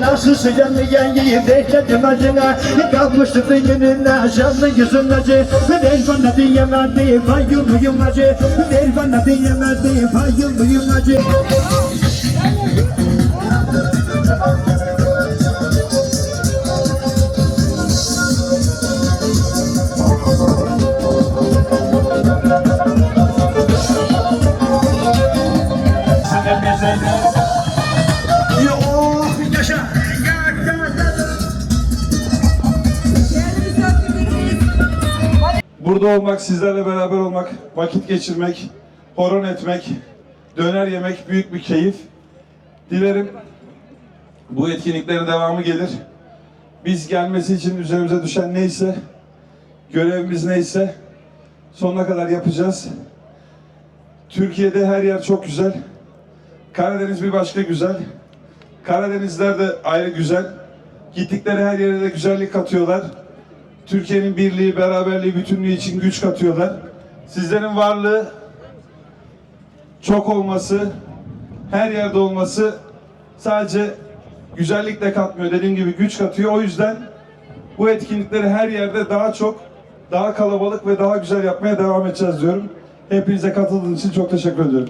Nasıl sıcanlı yengeyi bekledim acına. Kalmıştı zihnine canlı yüzün acı. Ver bana diyemedi bayılmayım acı. Ver bana diyemedi bayılmayım acı Burada olmak, sizlerle beraber olmak, vakit geçirmek, horon etmek, döner yemek büyük bir keyif. Dilerim bu etkinliklerin devamı gelir. Biz gelmesi için üzerimize düşen neyse, görevimiz neyse sonuna kadar yapacağız. Türkiye'de her yer çok güzel. Karadeniz bir başka güzel. Karadenizler de ayrı güzel. Gittikleri her yere de güzellik katıyorlar. Türkiye'nin birliği, beraberliği, bütünlüğü için güç katıyorlar. Sizlerin varlığı, çok olması, her yerde olması sadece güzellik de katmıyor. Dediğim gibi güç katıyor. O yüzden bu etkinlikleri her yerde daha çok, daha kalabalık ve daha güzel yapmaya devam edeceğiz diyorum. Hepinize katıldığınız için çok teşekkür ediyorum.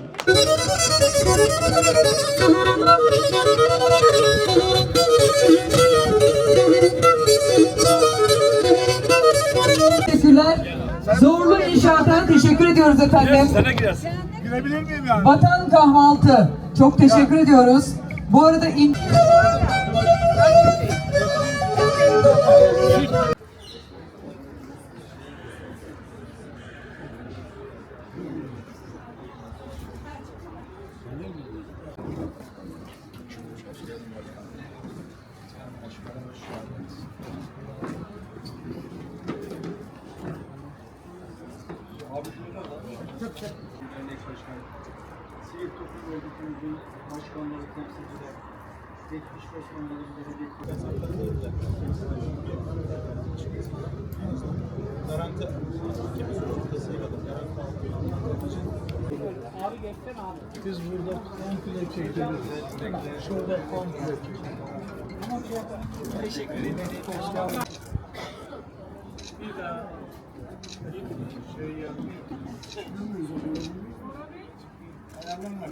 Teşekkürler. Zorlu İnşaat'a teşekkür ediyoruz efendim. Girebilir miyim yani? Vatan Kahvaltı. Çok teşekkür ediyoruz. Bu arada in... Dernek Başkanı, Sivil Toplum Örgütümüzün başkanları, temsilciler, geçmiş başkanları, belediye Garanti Abi geçsene abi. Biz burada komple çekiyoruz. Şurada komple Teşekkür ederim. Bir daha şey yapayım. Ayarlanma.